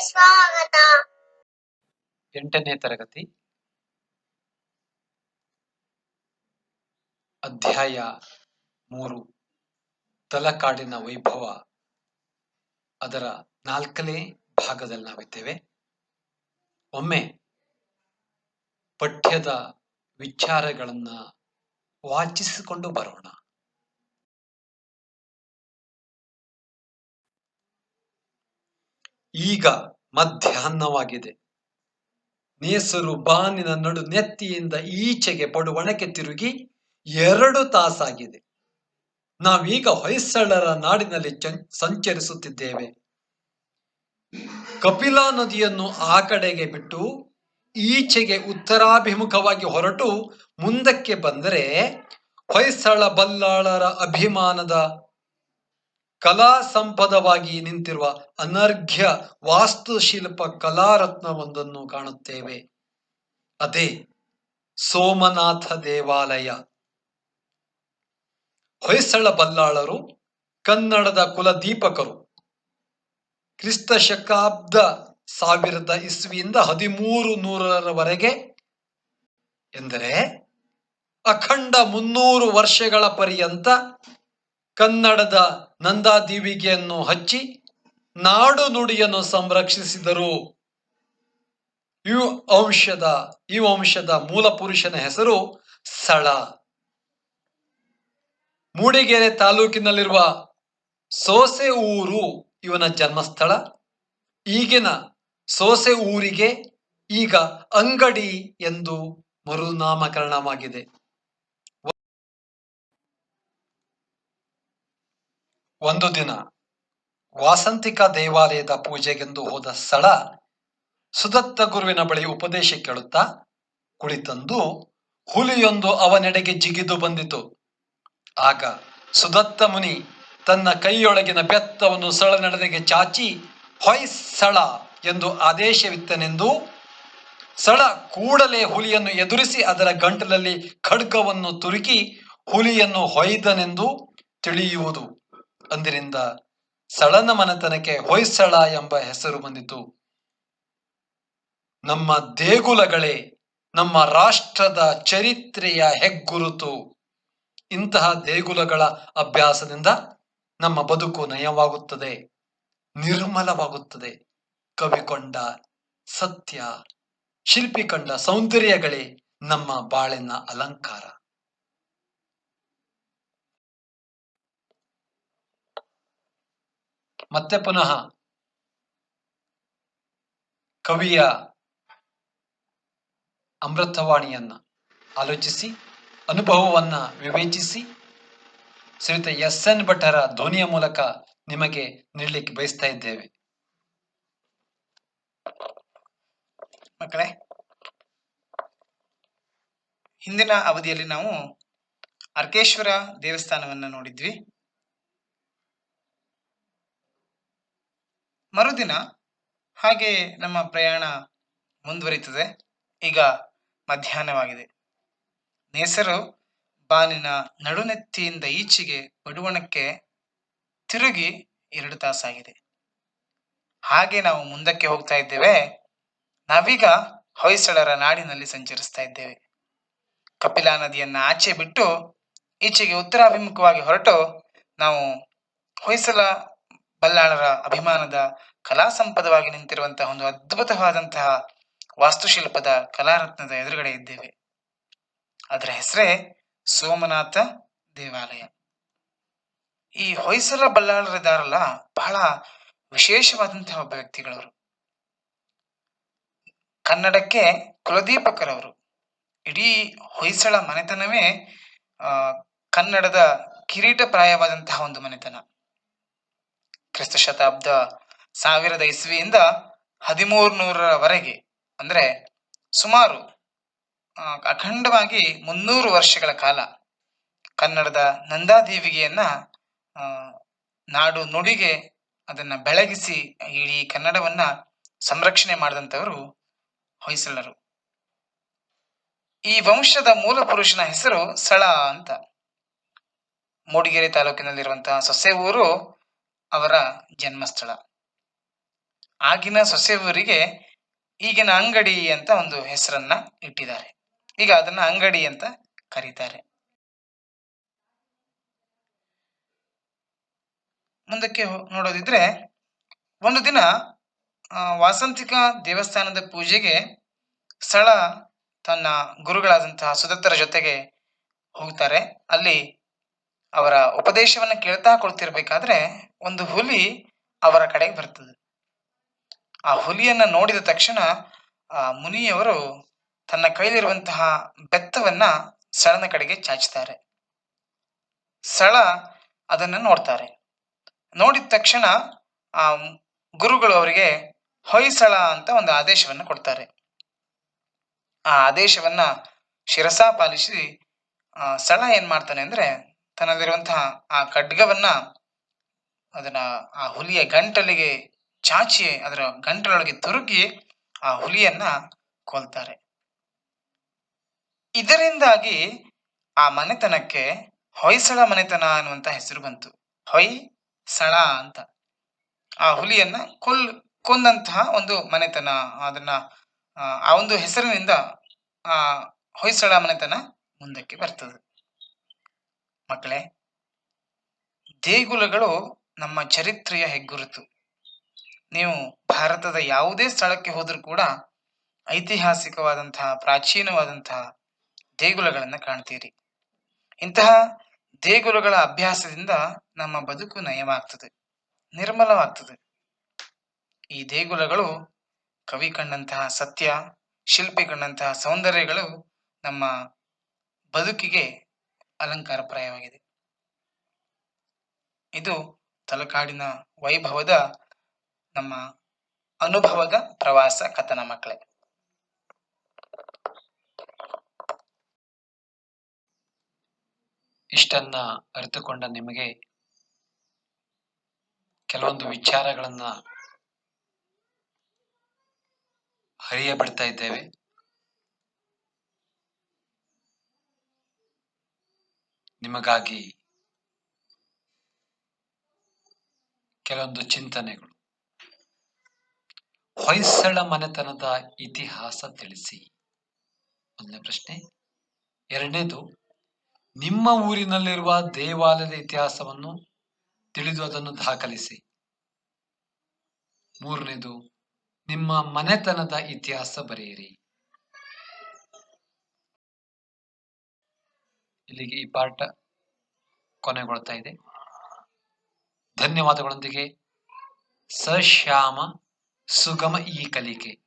ಸ್ವಾಗತ ಎಂಟನೇ ತರಗತಿ. ಅಧ್ಯಾಯ ಮೂರು. ತಲಕಾಡಿನ ವೈಭವ. ಅದರ ನಾಲ್ಕನೇ ಭಾಗದಲ್ಲಿ ನಾವಿದ್ದೇವೆ. ಒಮ್ಮೆ ಪಠ್ಯದ ವಿಚಾರಗಳನ್ನ ವಾಚಿಸಿಕೊಂಡು ಬರೋಣ. ಈಗ ಮಧ್ಯಾಹ್ನವಾಗಿದೆ. ನೇಸರು ಬಾನಿನ ನಡು ನೆತ್ತಿಯಿಂದ ಈಚೆಗೆ ಪಡುವಣಕ್ಕೆ ತಿರುಗಿ ಎರಡು ತಾಸಾಗಿದೆ. ನಾವೀಗ ಹೊಯ್ಸಳರ ನಾಡಿನಲ್ಲಿ ಸಂಚರಿಸುತ್ತಿದ್ದೇವೆ. ಕಪಿಲಾ ನದಿಯನ್ನು ಆ ಕಡೆಗೆ ಬಿಟ್ಟು ಈಚೆಗೆ ಉತ್ತರಾಭಿಮುಖವಾಗಿ ಹೊರಟು ಮುಂದಕ್ಕೆ ಬಂದರೆ ಹೊಯ್ಸಳ ಬಲ್ಲಾಳರ ಅಭಿಮಾನದ ಕಲಾ ಸಂಪದವಾಗಿ ನಿಂತಿರುವ ಅನರ್ಘ್ಯ ವಾಸ್ತುಶಿಲ್ಪ ಕಲಾರತ್ನವೊಂದನ್ನು ಕಾಣುತ್ತೇವೆ. ಅದೇ ಸೋಮನಾಥ ದೇವಾಲಯ. ಹೊಯ್ಸಳ ಬಲ್ಲಾಳರು, ಕನ್ನಡದ ಕುಲದೀಪಕರು. ಕ್ರಿಸ್ತ ಶಕಾಬ್ದ ಸಾವಿರದ ಇಸ್ವಿಯಿಂದ ಹದಿಮೂರು ನೂರರವರೆಗೆ ಎಂದರೆ ಅಖಂಡ ಮುನ್ನೂರು ವರ್ಷಗಳ ಪರ್ಯಂತ ಕನ್ನಡದ ನಂದಾದೀವಿಗೆಯನ್ನು ಹಚ್ಚಿ ನಾಡು ನುಡಿಯನ್ನು ಸಂರಕ್ಷಿಸಿದರು. ಈ ವಂಶದ ಈ ವಂಶದ ಮೂಲ ಪುರುಷನ ಹೆಸರು ಸಳ. ಮೂಡಿಗೆರೆ ತಾಲೂಕಿನಲ್ಲಿರುವ ಸೋಸೆ ಊರು ಇವನ ಜನ್ಮಸ್ಥಳ. ಈಗಿನ ಸೋಸೆ ಊರಿಗೆ ಈಗ ಅಂಗಡಿ ಎಂದು ಮರುನಾಮಕರಣವಾಗಿದೆ. ಒಂದು ದಿನ ವಾಸಂತಿಕ ದೇವಾಲಯದ ಪೂಜೆಗೆಂದು ಹೋದ ಸ್ಥಳ ಸುದತ್ತ ಗುರುವಿನ ಬಳಿ ಉಪದೇಶ ಕೇಳುತ್ತಾ ಕುಳಿತಂದು ಹುಲಿಯೊಂದು ಅವನೆಡೆಗೆ ಜಿಗಿದು ಬಂದಿತು. ಆಗ ಸುದತ್ತ ಮುನಿ ತನ್ನ ಕೈಯೊಳಗಿನ ಬೆತ್ತವನ್ನು ಸಳನಡೆಗೆ ಚಾಚಿ ಹೊಯ್ಸಳ ಎಂದು ಆದೇಶವಿತ್ತನೆಂದು ಸಳ ಕೂಡಲೇ ಹುಲಿಯನ್ನು ಎದುರಿಸಿ ಅದರ ಗಂಟಲಲ್ಲಿ ಖಡ್ಗವನ್ನು ತುರುಕಿ ಹುಲಿಯನ್ನು ಹೊಯ್ದನೆಂದು ತಿಳಿಯುವುದು. ಅಂದಿನಿಂದ ಸಳನ ಮನೆತನಕ್ಕೆ ಹೊಯ್ಸಳ ಎಂಬ ಹೆಸರು ಬಂದಿತು. ನಮ್ಮ ದೇಗುಲಗಳೇ, ನಮ್ಮ ರಾಷ್ಟ್ರದ ಚರಿತ್ರೆಯ ಹೆಗ್ಗುರುತು. ಇಂತಹ ದೇಗುಲಗಳ ಅಭ್ಯಾಸದಿಂದ ನಮ್ಮ ಬದುಕು ನಯವಾಗುತ್ತದೆ, ನಿರ್ಮಲವಾಗುತ್ತದೆ. ಕವಿ ಕೊಂಡ ಸತ್ಯ, ಶಿಲ್ಪಿ ಕಂಡ ಸೌಂದರ್ಯಗಳೇ ನಮ್ಮ ಬಾಳಿನ ಅಲಂಕಾರ. ಮತ್ತೆ ಪುನಃ ಕವಿಯ ಅಮೃತವಾಣಿಯನ್ನ ಆಲೋಚಿಸಿ, ಅನುಭವವನ್ನ ವಿವೇಚಿಸಿ, ಶ್ರೀಯುತ ಎಸ್ ಎನ್ ಭಟ್ಟರ ಧ್ವನಿಯ ಮೂಲಕ ನಿಮಗೆ ನೀಡಲಿಕ್ಕೆ ಬಯಸ್ತಾ ಇದ್ದೇವೆ. ಮಕ್ಕಳೇ, ಹಿಂದಿನ ಅವಧಿಯಲ್ಲಿ ನಾವು ಅರ್ಕೇಶ್ವರ ದೇವಸ್ಥಾನವನ್ನ ನೋಡಿದ್ವಿ. ಮರುದಿನ ಹಾಗೆ ನಮ್ಮ ಪ್ರಯಾಣ ಮುಂದುವರಿತದೆ. ಈಗ ಮಧ್ಯಾಹ್ನವಾಗಿದೆ. ನೇಸರು ಬಾನಿನ ನಡುನೆತ್ತಿಯಿಂದ ಈಚೆಗೆ ಬಡುವಣಕ್ಕೆ ತಿರುಗಿ ಎರಡು ತಾಸಾಗಿದೆ. ಹಾಗೆ ನಾವು ಮುಂದಕ್ಕೆ ಹೋಗ್ತಾ ಇದ್ದೇವೆ. ನಾವೀಗ ಹೊಯ್ಸಳರ ನಾಡಿನಲ್ಲಿ ಸಂಚರಿಸ್ತಾ ಇದ್ದೇವೆ. ಕಪಿಲಾ ನದಿಯನ್ನ ಆಚೆ ಬಿಟ್ಟು ಈಚೆಗೆ ಉತ್ತರಾಭಿಮುಖವಾಗಿ ಹೊರಟು ನಾವು ಹೊಯ್ಸಳ ಬಲ್ಲಾಳರ ಅಭಿಮಾನದ ಕಲಾ ಸಂಪದವಾಗಿ ನಿಂತಿರುವಂತಹ ಒಂದು ಅದ್ಭುತವಾದಂತಹ ವಾಸ್ತುಶಿಲ್ಪದ ಕಲಾರತ್ನದ ಎದುರುಗಡೆ ಇದ್ದೇವೆ. ಅದರ ಹೆಸರೇ ಸೋಮನಾಥ ದೇವಾಲಯ. ಈ ಹೊಯ್ಸಳ ಬಲ್ಲಾಳರಿದ್ದಾರಲ್ಲ ಬಹಳ ವಿಶೇಷವಾದಂತಹ ಒಬ್ಬ ವ್ಯಕ್ತಿಗಳವರು. ಕನ್ನಡಕ್ಕೆ ಕುಲದೀಪಕರವರು. ಇಡೀ ಹೊಯ್ಸಳ ಮನೆತನವೇ ಕನ್ನಡದ ಕಿರೀಟಪ್ರಾಯವಾದಂತಹ ಒಂದು ಮನೆತನ. ಕ್ರಿಸ್ತ ಶತಾಬ್ದ ಸಾವಿರದ ಇಸ್ವಿಯಿಂದ ಹದಿಮೂರು ನೂರರವರೆಗೆ ಅಂದ್ರೆ ಸುಮಾರು ಅಖಂಡವಾಗಿ ಮುನ್ನೂರು ವರ್ಷಗಳ ಕಾಲ ಕನ್ನಡದ ನಂದಾದೇವಿಗೆಯನ್ನ ನಾಡು ನುಡಿಗೆ ಅದನ್ನ ಬೆಳಗಿಸಿ ಇಡೀ ಕನ್ನಡವನ್ನ ಸಂರಕ್ಷಣೆ ಮಾಡಿದಂಥವರು ಹೊಯ್ಸಳರು. ಈ ವಂಶದ ಮೂಲ ಪುರುಷನ ಹೆಸರು ಸಳ ಅಂತ. ಮೂಡಿಗೆರೆ ತಾಲೂಕಿನಲ್ಲಿರುವಂತಹ ಸೊಸೆ ಊರು ಅವರ ಜನ್ಮಸ್ಥಳ. ಆಗಿನ ಸೊಸೆಯವರಿಗೆ ಈಗಿನ ಅಂಗಡಿ ಅಂತ ಒಂದು ಹೆಸರನ್ನ ಇಟ್ಟಿದ್ದಾರೆ. ಈಗ ಅದನ್ನ ಅಂಗಡಿ ಅಂತ ಕರೀತಾರೆ. ಮುಂದಕ್ಕೆ ನೋಡೋದಿದ್ರೆ ಒಂದು ದಿನ ವಾಸಂತಿಕ ದೇವಸ್ಥಾನದ ಪೂಜೆಗೆ ಸ್ಥಳ ತನ್ನ ಗುರುಗಳಾದಂತಹ ಸುದತ್ತರ ಜೊತೆಗೆ ಹೋಗ್ತಾರೆ. ಅಲ್ಲಿ ಅವರ ಉಪದೇಶವನ್ನ ಕೇಳ್ತಾ ಕೊಡ್ತಿರ್ಬೇಕಾದ್ರೆ ಒಂದು ಹುಲಿ ಅವರ ಕಡೆಗೆ ಬರ್ತದೆ. ಆ ಹುಲಿಯನ್ನ ನೋಡಿದ ತಕ್ಷಣ ಆ ಮುನಿಯವರು ತನ್ನ ಕೈಲಿರುವಂತಹ ಬೆತ್ತವನ್ನ ಸಳನ ಕಡೆಗೆ ಚಾಚ್ತಾರೆ ಸಳ ಅದನ್ನ ನೋಡ್ತಾರೆ. ನೋಡಿದ ತಕ್ಷಣ ಆ ಗುರುಗಳು ಅವರಿಗೆ ಹೊಯ್ಸಳ ಅಂತ ಒಂದು ಆದೇಶವನ್ನು ಕೊಡ್ತಾರೆ. ಆ ಆದೇಶವನ್ನ ಶಿರಸಾ ಪಾಲಿಸಿ ಸಳ ಏನ್ ಮಾಡ್ತಾನೆ ಅಂದ್ರೆ ತನ್ನಲ್ಲಿರುವಂತಹ ಆ ಖಡ್ಗವನ್ನ ಅದನ್ನ ಆ ಹುಲಿಯ ಗಂಟಲಿಗೆ ಚಾಚಿ ಅದರ ಗಂಟಲೊಳಗೆ ತುರುಗಿ ಆ ಹುಲಿಯನ್ನ ಕೊಲ್ತಾರೆ. ಇದರಿಂದಾಗಿ ಆ ಮನೆತನಕ್ಕೆ ಹೊಯ್ಸಳ ಮನೆತನ ಅನ್ನುವಂತ ಹೆಸರು ಬಂತು. ಹೊಯ್ ಸಳ ಅಂತ. ಆ ಹುಲಿಯನ್ನ ಕೊಲ್ ಕೊಂದಂತಹ ಒಂದು ಮನೆತನ ಅದನ್ನ ಆ, ಆ ಒಂದು ಹೆಸರಿನಿಂದ ಆ ಹೊಯ್ಸಳ ಮನೆತನ ಮುಂದಕ್ಕೆ ಬರ್ತದೆ. ಮಕ್ಕಳೇ ದೇಗುಲಗಳು ನಮ್ಮ ಚರಿತ್ರೆಯ ಹೆಗ್ಗುರುತು. ನೀವು ಭಾರತದ ಯಾವುದೇ ಸ್ಥಳಕ್ಕೆ ಹೋದರೂ ಕೂಡ ಐತಿಹಾಸಿಕವಾದಂತಹ, ಪ್ರಾಚೀನವಾದಂತಹ ದೇಗುಲಗಳನ್ನು ಕಾಣ್ತೀರಿ. ಇಂತಹ ದೇಗುಲಗಳ ಅಭ್ಯಾಸದಿಂದ ನಮ್ಮ ಬದುಕು ನಯವಾಗ್ತದೆ, ನಿರ್ಮಲವಾಗ್ತದೆ. ಈ ದೇಗುಲಗಳು ಕವಿ ಕಂಡಂತಹ ಸತ್ಯ, ಶಿಲ್ಪಿ ಕಂಡಂತಹ ಸೌಂದರ್ಯಗಳು ನಮ್ಮ ಬದುಕಿಗೆ ಅಲಂಕಾರಪ್ರಾಯವಾಗಿದೆ. ಇದು ತಲಕಾಡಿನ ವೈಭವದ ನಮ್ಮ ಅನುಭವದ ಪ್ರವಾಸ ಕಥನ ಮಕ್ಕಳೇ. ಇಷ್ಟನ್ನ ಅರಿತುಕೊಂಡ ನಿಮಗೆ ಕೆಲವೊಂದು ವಿಚಾರಗಳನ್ನ ಹರಿಯ ಬಿಡ್ತಾ ಇದ್ದೇವೆ ನಿಮಗಾಗಿ ಕೆಲವೊಂದು ಚಿಂತನೆಗಳು. ಹೊಯ್ಸಳ ಮನೆತನದ ಇತಿಹಾಸ ತಿಳಿಸಿ. ಮೊದಲನೇ ಪ್ರಶ್ನೆ. ಎರಡನೇದು, ನಿಮ್ಮ ಊರಿನಲ್ಲಿರುವ ದೇವಾಲಯದ ಇತಿಹಾಸವನ್ನು ತಿಳಿದು ಅದನ್ನು ದಾಖಲಿಸಿ. ಮೂರನೇದು, ನಿಮ್ಮ ಮನೆತನದ ಇತಿಹಾಸ ಬರೆಯಿರಿ. ಇಲ್ಲಿಗೆ ಈ ಪಾಠ ಕೊನೆಗೊಳ್ತಾ ಇದೆ. ಧನ್ಯವಾದಗಳೊಂದಿಗೆ ಸಶ್ಯಾಮ ಸುಗಮ ಈ ಕಲಿಕೆ.